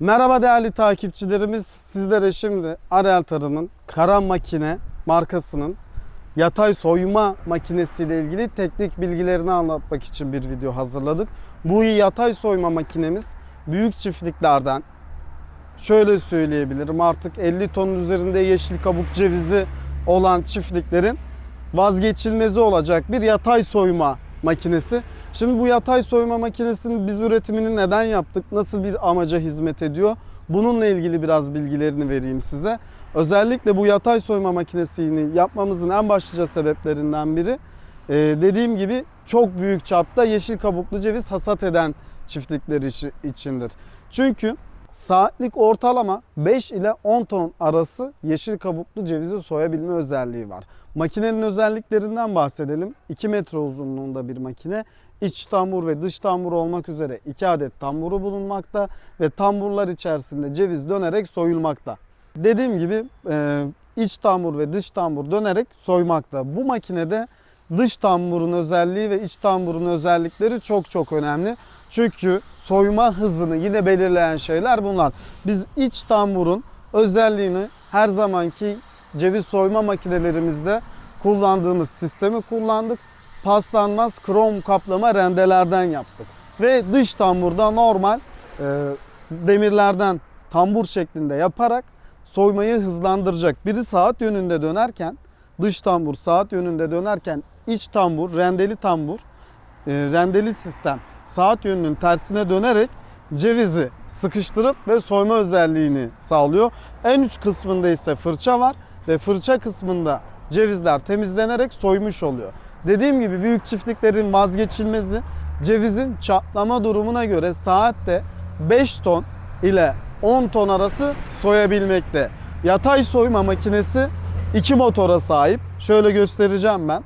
Merhaba değerli takipçilerimiz. Sizlere şimdi Ariel Tarım'ın Kara Makine markasının yatay soyma makinesiyle ilgili teknik bilgilerini anlatmak için bir video hazırladık. Bu yatay soyma makinemiz büyük çiftliklerden şöyle söyleyebilirim artık 50 tonun üzerinde yeşil kabuk cevizi olan çiftliklerin vazgeçilmezi olacak bir yatay soyma makinesi. Şimdi bu yatay soyma makinesinin biz üretimini neden yaptık? Nasıl bir amaca hizmet ediyor? Bununla ilgili biraz bilgilerini vereyim size. Özellikle bu yatay soyma makinesini yapmamızın en başlıca sebeplerinden biri e, dediğim gibi çok büyük çapta yeşil kabuklu ceviz hasat eden çiftlikler işi içindir. Çünkü saatlik ortalama 5 ile 10 ton arası yeşil kabuklu cevizi soyabilme özelliği var. Makinenin özelliklerinden bahsedelim. 2 metre uzunluğunda bir makine. İç tambur ve dış tambur olmak üzere 2 adet tamburu bulunmakta ve tamburlar içerisinde ceviz dönerek soyulmakta. Dediğim gibi e, iç tambur ve dış tambur dönerek soymakta. Bu makinede dış tamburun özelliği ve iç tamburun özellikleri çok çok önemli. Çünkü soyma hızını yine belirleyen şeyler bunlar. Biz iç tamburun özelliğini her zamanki ceviz soyma makinelerimizde kullandığımız sistemi kullandık. Paslanmaz krom kaplama rendelerden yaptık. Ve dış tamburda normal e, demirlerden tambur şeklinde yaparak soymayı hızlandıracak. Biri saat yönünde dönerken dış tambur saat yönünde dönerken iç tambur rendeli tambur e, rendeli sistem saat yönünün tersine dönerek cevizi sıkıştırıp ve soyma özelliğini sağlıyor. En uç kısmında ise fırça var ve fırça kısmında cevizler temizlenerek soymuş oluyor. Dediğim gibi büyük çiftliklerin vazgeçilmezi cevizin çatlama durumuna göre saatte 5 ton ile 10 ton arası soyabilmekte. Yatay soyma makinesi iki motora sahip. Şöyle göstereceğim ben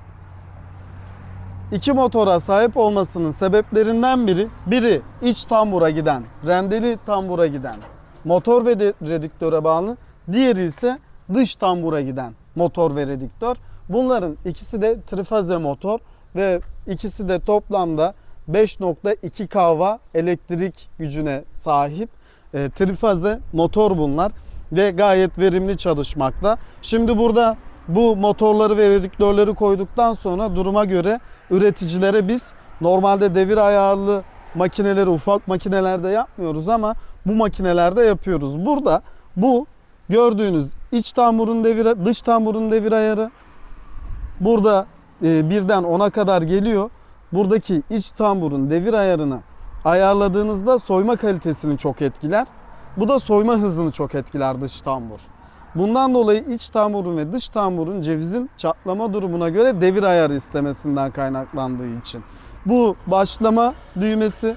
iki motora sahip olmasının sebeplerinden biri biri iç tambura giden, rendeli tambura giden motor ve redüktöre bağlı. Diğeri ise dış tambura giden motor ve redüktör. Bunların ikisi de trifaze motor ve ikisi de toplamda 5.2 kW elektrik gücüne sahip e, trifaze motor bunlar ve gayet verimli çalışmakta. Şimdi burada bu motorları ve redüktörleri koyduktan sonra duruma göre üreticilere biz normalde devir ayarlı makineleri ufak makinelerde yapmıyoruz ama bu makinelerde yapıyoruz. Burada bu gördüğünüz iç tamburun devir dış tamburun devir ayarı burada e, birden 10'a kadar geliyor. Buradaki iç tamburun devir ayarını ayarladığınızda soyma kalitesini çok etkiler. Bu da soyma hızını çok etkiler dış tambur. Bundan dolayı iç tamburun ve dış tamburun cevizin çatlama durumuna göre devir ayarı istemesinden kaynaklandığı için. Bu başlama düğmesi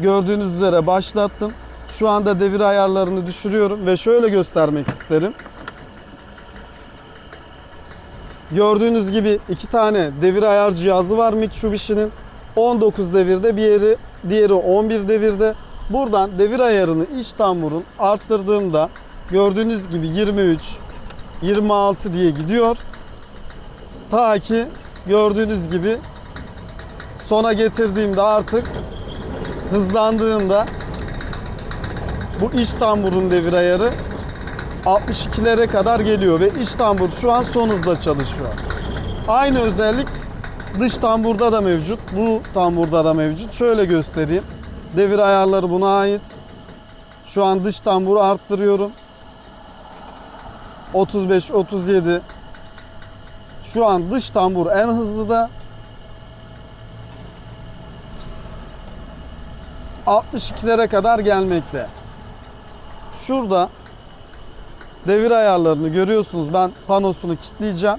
gördüğünüz üzere başlattım. Şu anda devir ayarlarını düşürüyorum ve şöyle göstermek isterim. Gördüğünüz gibi iki tane devir ayar cihazı var Mitsubishi'nin. 19 devirde bir yeri, diğeri 11 devirde. Buradan devir ayarını iç tamburun arttırdığımda gördüğünüz gibi 23, 26 diye gidiyor. Ta ki gördüğünüz gibi sona getirdiğimde artık hızlandığında bu iç tamburun devir ayarı 62'lere kadar geliyor ve iç tambur şu an son hızla çalışıyor. Aynı özellik dış tamburda da mevcut. Bu tamburda da mevcut. Şöyle göstereyim. Devir ayarları buna ait. Şu an dış tamburu arttırıyorum. 35 37 Şu an dış tambur en hızlı da 62'lere kadar gelmekte. Şurada devir ayarlarını görüyorsunuz. Ben panosunu kilitleyeceğim.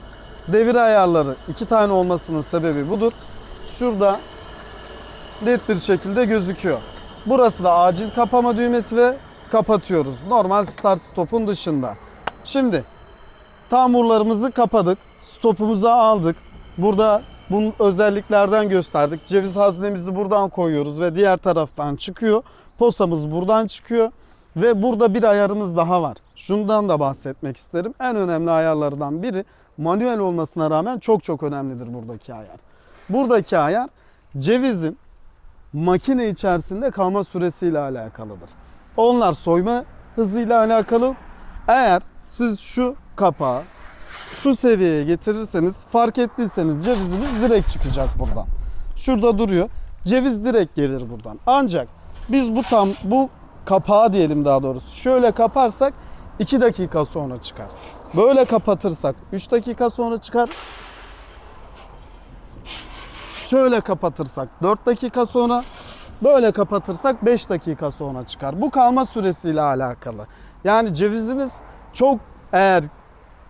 Devir ayarları iki tane olmasının sebebi budur. Şurada net bir şekilde gözüküyor. Burası da acil kapama düğmesi ve kapatıyoruz. Normal start stopun dışında. Şimdi tamurlarımızı kapadık. Stopumuzu aldık. Burada bunun özelliklerden gösterdik. Ceviz haznemizi buradan koyuyoruz ve diğer taraftan çıkıyor. Posamız buradan çıkıyor. Ve burada bir ayarımız daha var. Şundan da bahsetmek isterim. En önemli ayarlardan biri manuel olmasına rağmen çok çok önemlidir buradaki ayar. Buradaki ayar cevizin makine içerisinde kalma süresiyle alakalıdır. Onlar soyma hızıyla alakalı. Eğer siz şu kapağı şu seviyeye getirirseniz fark ettiyseniz cevizimiz direkt çıkacak buradan. Şurada duruyor. Ceviz direkt gelir buradan. Ancak biz bu tam bu kapağı diyelim daha doğrusu şöyle kaparsak 2 dakika sonra çıkar. Böyle kapatırsak 3 dakika sonra çıkar. Şöyle kapatırsak 4 dakika sonra böyle kapatırsak 5 dakika sonra çıkar. Bu kalma süresiyle alakalı. Yani ceviziniz çok eğer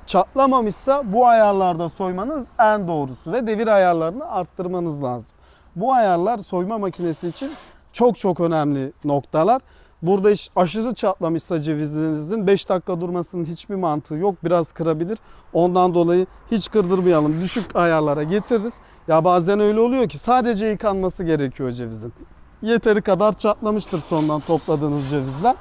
çatlamamışsa bu ayarlarda soymanız en doğrusu ve devir ayarlarını arttırmanız lazım. Bu ayarlar soyma makinesi için çok çok önemli noktalar. Burada iş aşırı çatlamışsa cevizinizin 5 dakika durmasının hiçbir mantığı yok. Biraz kırabilir. Ondan dolayı hiç kırdırmayalım. Düşük ayarlara getiririz. Ya bazen öyle oluyor ki sadece yıkanması gerekiyor cevizin. Yeteri kadar çatlamıştır sondan topladığınız cevizler.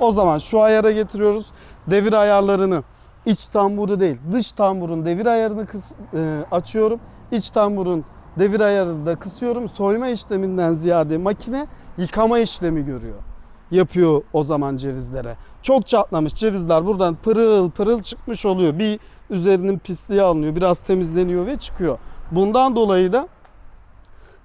O zaman şu ayara getiriyoruz. Devir ayarlarını iç tamburu değil dış tamburun devir ayarını kıs- e, açıyorum. İç tamburun devir ayarını da kısıyorum. Soyma işleminden ziyade makine yıkama işlemi görüyor. Yapıyor o zaman cevizlere. Çok çatlamış cevizler buradan pırıl pırıl çıkmış oluyor. Bir üzerinin pisliği alınıyor. Biraz temizleniyor ve çıkıyor. Bundan dolayı da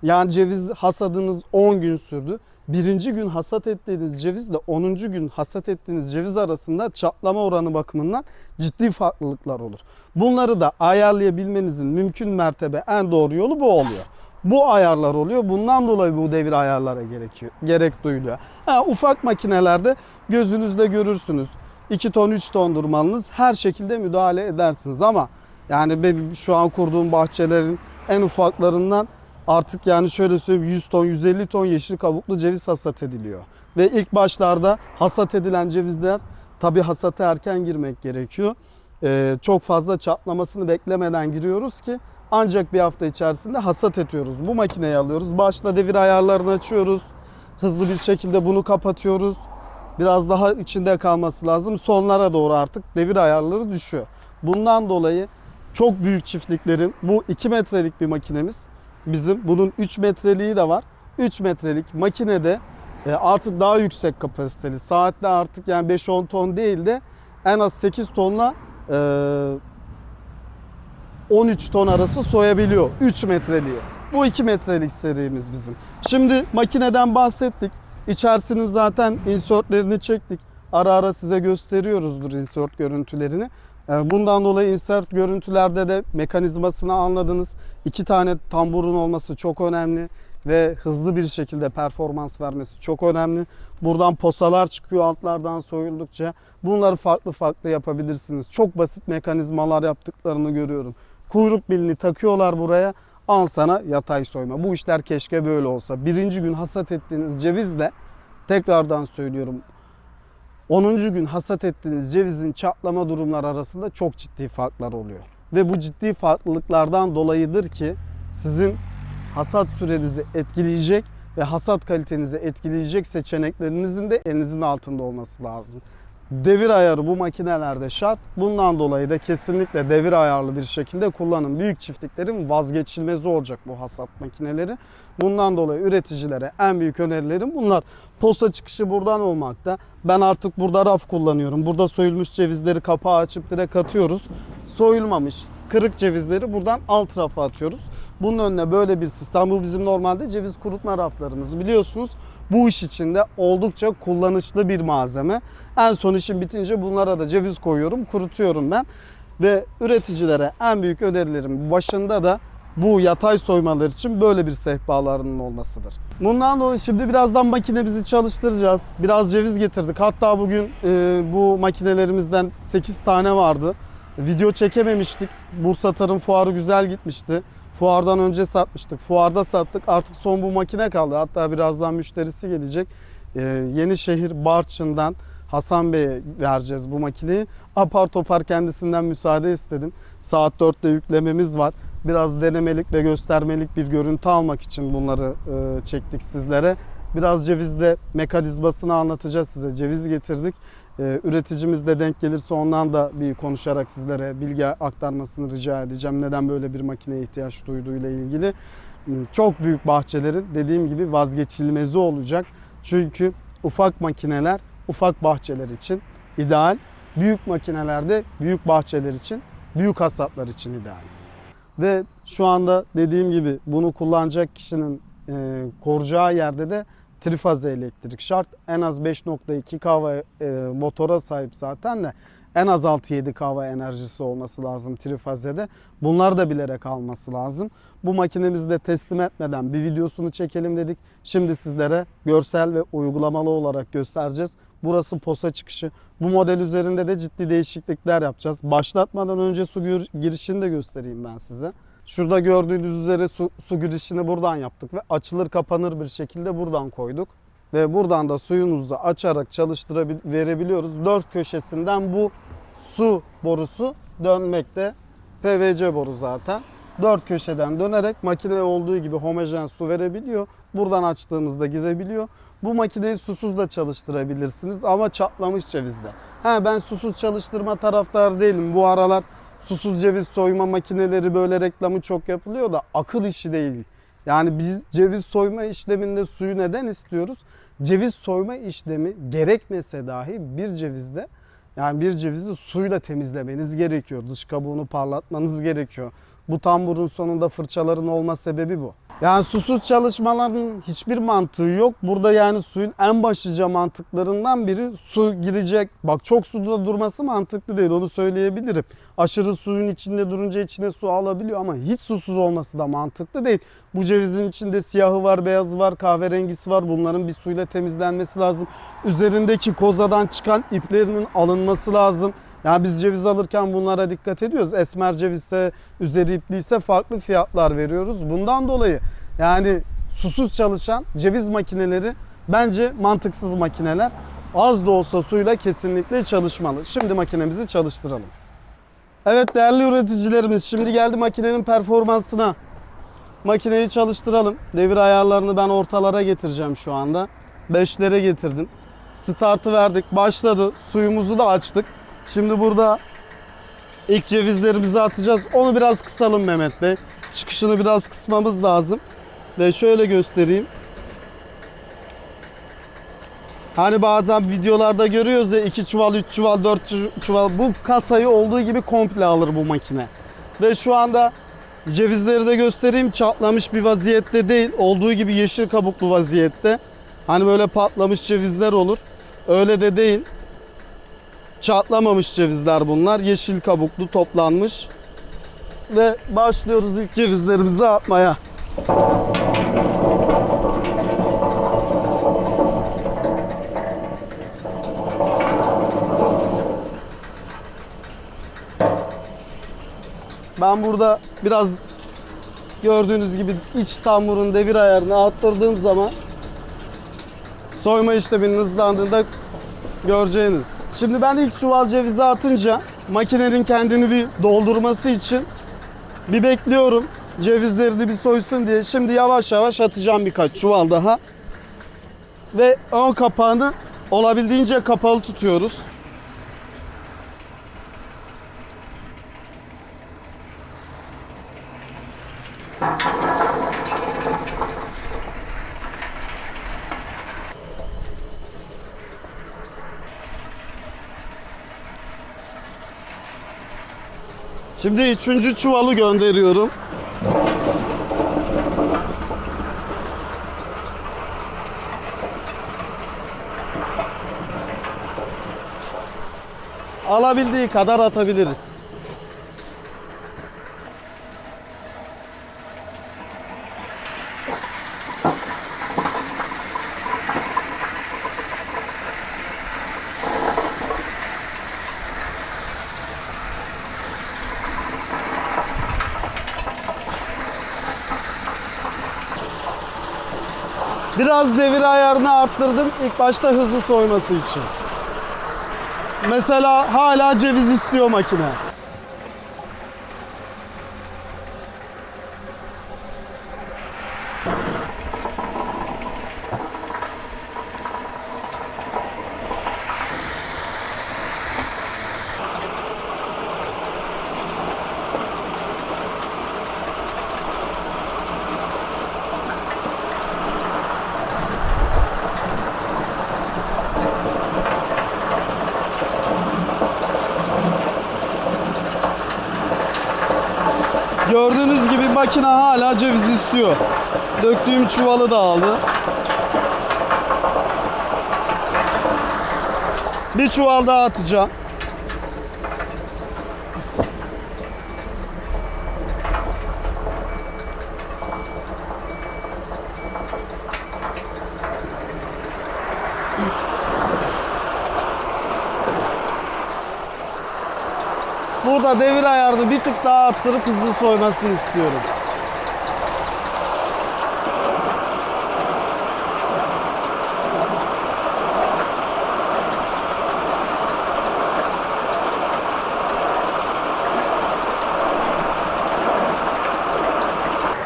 yani ceviz hasadınız 10 gün sürdü. Birinci gün hasat ettiğiniz cevizle 10. gün hasat ettiğiniz ceviz arasında çatlama oranı bakımından ciddi farklılıklar olur. Bunları da ayarlayabilmenizin mümkün mertebe en doğru yolu bu oluyor. Bu ayarlar oluyor. Bundan dolayı bu devir ayarlara gerekiyor, gerek duyuluyor. Ha, ufak makinelerde gözünüzde görürsünüz. 2 ton 3 ton durmanız her şekilde müdahale edersiniz ama yani benim şu an kurduğum bahçelerin en ufaklarından artık yani şöyle söyleyeyim 100 ton 150 ton yeşil kabuklu ceviz hasat ediliyor. Ve ilk başlarda hasat edilen cevizler tabi hasata erken girmek gerekiyor. Ee, çok fazla çatlamasını beklemeden giriyoruz ki ancak bir hafta içerisinde hasat ediyoruz. Bu makineyi alıyoruz. Başta devir ayarlarını açıyoruz. Hızlı bir şekilde bunu kapatıyoruz. Biraz daha içinde kalması lazım. Sonlara doğru artık devir ayarları düşüyor. Bundan dolayı çok büyük çiftliklerin bu 2 metrelik bir makinemiz. Bizim bunun 3 metreliği de var. 3 metrelik makinede e, artık daha yüksek kapasiteli. Saatte artık yani 5-10 ton değil de en az 8 tonla e, 13 ton arası soyabiliyor 3 metreliği. Bu 2 metrelik serimiz bizim. Şimdi makineden bahsettik. İçerisinin zaten insertlerini çektik. Ara ara size gösteriyoruzdur insert görüntülerini. Ee, Bundan dolayı insert görüntülerde de mekanizmasını anladınız. İki tane tamburun olması çok önemli ve hızlı bir şekilde performans vermesi çok önemli. Buradan posalar çıkıyor altlardan soyuldukça. Bunları farklı farklı yapabilirsiniz. Çok basit mekanizmalar yaptıklarını görüyorum. Kuyruk bilini takıyorlar buraya. Al sana yatay soyma. Bu işler keşke böyle olsa. Birinci gün hasat ettiğiniz cevizle tekrardan söylüyorum 10. gün hasat ettiğiniz cevizin çatlama durumları arasında çok ciddi farklar oluyor. Ve bu ciddi farklılıklardan dolayıdır ki sizin hasat sürenizi etkileyecek ve hasat kalitenizi etkileyecek seçeneklerinizin de elinizin altında olması lazım. Devir ayarı bu makinelerde şart. Bundan dolayı da kesinlikle devir ayarlı bir şekilde kullanın. Büyük çiftliklerin vazgeçilmezi olacak bu hasat makineleri. Bundan dolayı üreticilere en büyük önerilerim bunlar. Posta çıkışı buradan olmakta. Ben artık burada raf kullanıyorum. Burada soyulmuş cevizleri kapağı açıp direkt atıyoruz. Soyulmamış kırık cevizleri buradan alt rafa atıyoruz. Bunun önüne böyle bir sistem. Bu bizim normalde ceviz kurutma raflarımız. Biliyorsunuz bu iş içinde oldukça kullanışlı bir malzeme. En son işim bitince bunlara da ceviz koyuyorum, kurutuyorum ben. Ve üreticilere en büyük önerilerim başında da bu yatay soymalar için böyle bir sehpalarının olmasıdır. Bundan dolayı şimdi birazdan makinemizi çalıştıracağız. Biraz ceviz getirdik. Hatta bugün e, bu makinelerimizden 8 tane vardı. Video çekememiştik. Bursa Tarım Fuarı güzel gitmişti. Fuardan önce satmıştık. Fuarda sattık. Artık son bu makine kaldı. Hatta birazdan müşterisi gelecek. Ee, Yenişehir Barçın'dan Hasan Bey'e vereceğiz bu makineyi. Apar topar kendisinden müsaade istedim. Saat 4'te yüklememiz var. Biraz denemelik ve göstermelik bir görüntü almak için bunları e, çektik sizlere. Biraz cevizde mekanizmasını anlatacağız size. Ceviz getirdik. Ee, üreticimiz de denk gelirse ondan da bir konuşarak sizlere bilgi aktarmasını rica edeceğim. Neden böyle bir makineye ihtiyaç duyduğuyla ilgili. Hmm, Çok büyük bahçelerin dediğim gibi vazgeçilmezi olacak. Çünkü ufak makineler ufak bahçeler için ideal. Büyük makinelerde büyük bahçeler için, büyük hasatlar için ideal. Ve şu anda dediğim gibi bunu kullanacak kişinin e, koracağı yerde de trifaze elektrik şart. En az 5.2 kW e, motora sahip zaten de en az 6-7 kW enerjisi olması lazım trifazede. Bunlar da bilerek alması lazım. Bu makinemizi de teslim etmeden bir videosunu çekelim dedik. Şimdi sizlere görsel ve uygulamalı olarak göstereceğiz. Burası posa çıkışı. Bu model üzerinde de ciddi değişiklikler yapacağız. Başlatmadan önce su gir- girişini de göstereyim ben size. Şurada gördüğünüz üzere su, su girişini buradan yaptık ve açılır kapanır bir şekilde buradan koyduk. Ve buradan da suyumuzu açarak çalıştırabiliyoruz. Dört köşesinden bu su borusu dönmekte. PVC boru zaten. Dört köşeden dönerek makine olduğu gibi homojen su verebiliyor. Buradan açtığımızda girebiliyor. Bu makineyi susuz da çalıştırabilirsiniz ama çatlamış cevizde. Ha ben susuz çalıştırma taraftarı değilim. Bu aralar susuz ceviz soyma makineleri böyle reklamı çok yapılıyor da akıl işi değil. Yani biz ceviz soyma işleminde suyu neden istiyoruz? Ceviz soyma işlemi gerekmese dahi bir cevizde yani bir cevizi suyla temizlemeniz gerekiyor. Dış kabuğunu parlatmanız gerekiyor. Bu tamburun sonunda fırçaların olma sebebi bu. Yani susuz çalışmaların hiçbir mantığı yok. Burada yani suyun en başlıca mantıklarından biri su girecek. Bak çok suda durması mantıklı değil onu söyleyebilirim. Aşırı suyun içinde durunca içine su alabiliyor ama hiç susuz olması da mantıklı değil. Bu cevizin içinde siyahı var, beyazı var, kahverengisi var. Bunların bir suyla temizlenmesi lazım. Üzerindeki kozadan çıkan iplerinin alınması lazım. Yani biz ceviz alırken bunlara dikkat ediyoruz. Esmer cevizse, üzeri ipliyse farklı fiyatlar veriyoruz. Bundan dolayı yani susuz çalışan ceviz makineleri bence mantıksız makineler. Az da olsa suyla kesinlikle çalışmalı. Şimdi makinemizi çalıştıralım. Evet değerli üreticilerimiz şimdi geldi makinenin performansına. Makineyi çalıştıralım. Devir ayarlarını ben ortalara getireceğim şu anda. 5'lere getirdim. Startı verdik. Başladı. Suyumuzu da açtık. Şimdi burada ilk cevizlerimizi atacağız. Onu biraz kısalım Mehmet Bey. Çıkışını biraz kısmamız lazım. Ve şöyle göstereyim. Hani bazen videolarda görüyoruz ya 2 çuval, 3 çuval, 4 çuval. Bu kasayı olduğu gibi komple alır bu makine. Ve şu anda cevizleri de göstereyim. Çatlamış bir vaziyette değil. Olduğu gibi yeşil kabuklu vaziyette. Hani böyle patlamış cevizler olur. Öyle de değil. Çatlamamış cevizler bunlar. Yeşil kabuklu toplanmış. Ve başlıyoruz ilk cevizlerimizi atmaya. Ben burada biraz gördüğünüz gibi iç tamburun devir ayarını arttırdığım zaman soyma işleminin hızlandığında göreceğiniz. Şimdi ben ilk çuval cevizi atınca makinenin kendini bir doldurması için bir bekliyorum. Cevizlerini bir soysun diye. Şimdi yavaş yavaş atacağım birkaç çuval daha. Ve ön kapağını olabildiğince kapalı tutuyoruz. Şimdi üçüncü çuvalı gönderiyorum. Alabildiği kadar atabiliriz. Biraz devir ayarını arttırdım ilk başta hızlı soyması için. Mesela hala ceviz istiyor makine. Gördüğünüz gibi makine hala ceviz istiyor. Döktüğüm çuvalı da aldı. Bir çuval daha atacağım. Devir ayarını bir tık daha arttırıp hızlı soymasını istiyorum.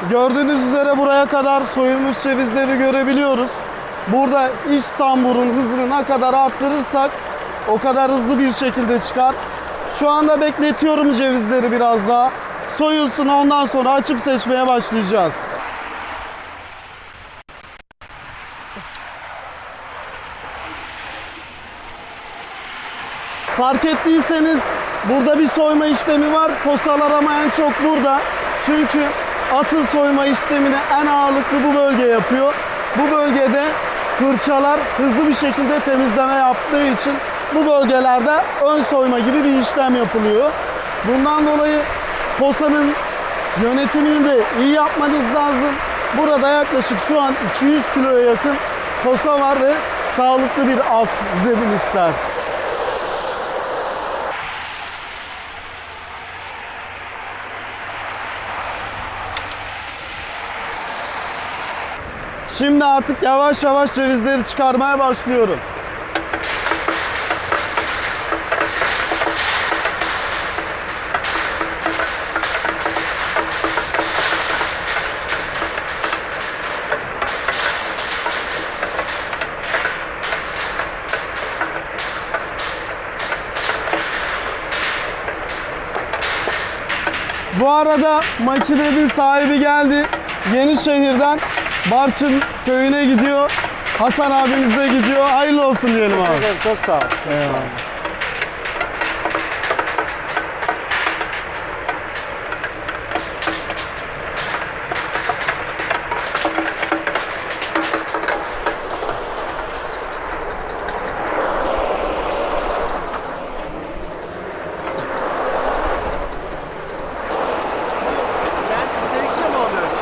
Gördüğünüz üzere buraya kadar soyulmuş cevizleri görebiliyoruz. Burada iç tamburun hızını ne kadar arttırırsak o kadar hızlı bir şekilde çıkar. Şu anda bekletiyorum cevizleri biraz daha. Soyulsun ondan sonra açıp seçmeye başlayacağız. Fark ettiyseniz burada bir soyma işlemi var. Postalar en çok burada. Çünkü asıl soyma işlemini en ağırlıklı bu bölge yapıyor. Bu bölgede fırçalar hızlı bir şekilde temizleme yaptığı için bu bölgelerde ön soyma gibi bir işlem yapılıyor. Bundan dolayı postanın yönetimini de iyi yapmanız lazım. Burada yaklaşık şu an 200 kiloya yakın posta var ve sağlıklı bir alt zemin ister. Şimdi artık yavaş yavaş cevizleri çıkarmaya başlıyorum. Bu arada makinenin sahibi geldi. Yenişehir'den Barçın köyüne gidiyor. Hasan abimiz de gidiyor. Hayırlı olsun diyelim abi. Çok sağ ol. Eyvallah. Ben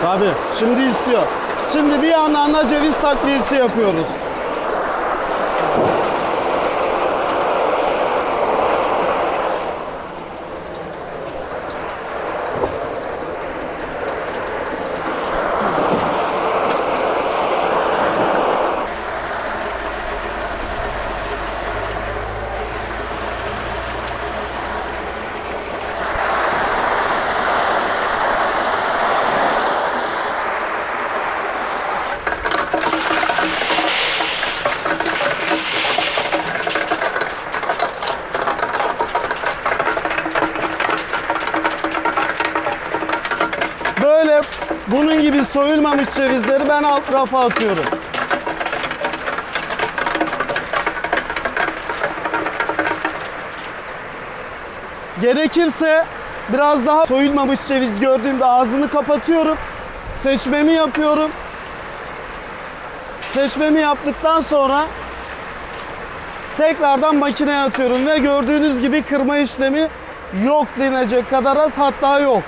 Tabii. Şimdi istiyor. Şimdi bir yandan da ceviz takliyesi yapıyoruz. Böyle bunun gibi soyulmamış cevizleri ben alt rafa atıyorum. Gerekirse biraz daha soyulmamış ceviz gördüğümde ağzını kapatıyorum. Seçmemi yapıyorum. Seçmemi yaptıktan sonra tekrardan makineye atıyorum ve gördüğünüz gibi kırma işlemi yok denecek kadar az hatta yok.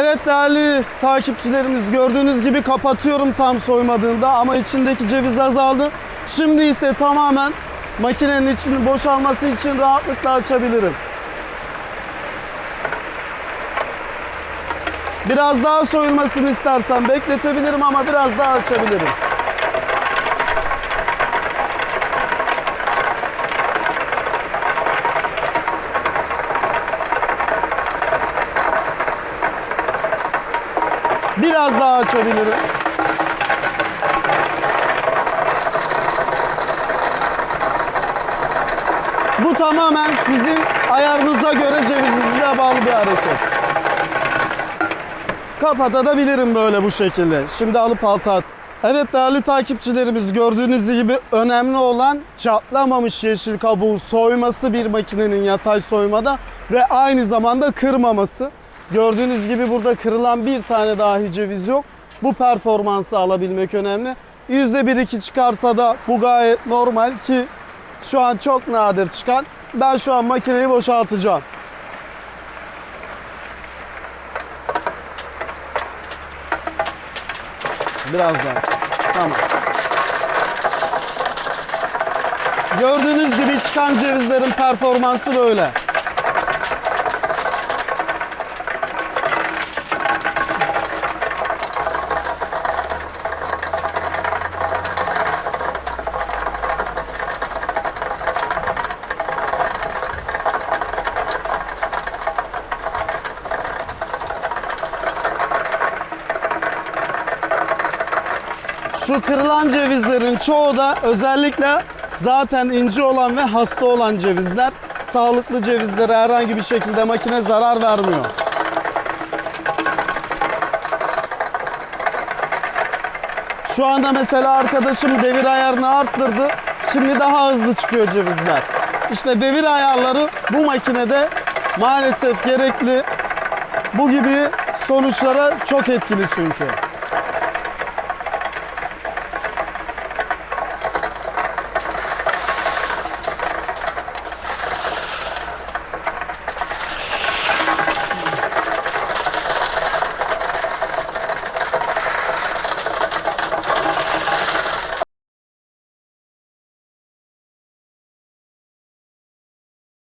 Evet değerli takipçilerimiz gördüğünüz gibi kapatıyorum tam soymadığında ama içindeki ceviz azaldı. Şimdi ise tamamen makinenin içinin boşalması için rahatlıkla açabilirim. Biraz daha soyulmasını istersen bekletebilirim ama biraz daha açabilirim. Biraz daha açabilirim. Bu tamamen sizin ayarınıza göre cevizinize bağlı bir hareket. Kapatabilirim böyle bu şekilde. Şimdi alıp alta at. Evet değerli takipçilerimiz gördüğünüz gibi önemli olan çatlamamış yeşil kabuğu soyması bir makinenin yatay soymada ve aynı zamanda kırmaması. Gördüğünüz gibi burada kırılan bir tane dahi ceviz yok. Bu performansı alabilmek önemli. %1-2 çıkarsa da bu gayet normal ki şu an çok nadir çıkan. Ben şu an makineyi boşaltacağım. Biraz daha. Tamam. Gördüğünüz gibi çıkan cevizlerin performansı böyle. Şu kırılan cevizlerin çoğu da özellikle zaten ince olan ve hasta olan cevizler. Sağlıklı cevizlere herhangi bir şekilde makine zarar vermiyor. Şu anda mesela arkadaşım devir ayarını arttırdı. Şimdi daha hızlı çıkıyor cevizler. İşte devir ayarları bu makinede maalesef gerekli. Bu gibi sonuçlara çok etkili çünkü.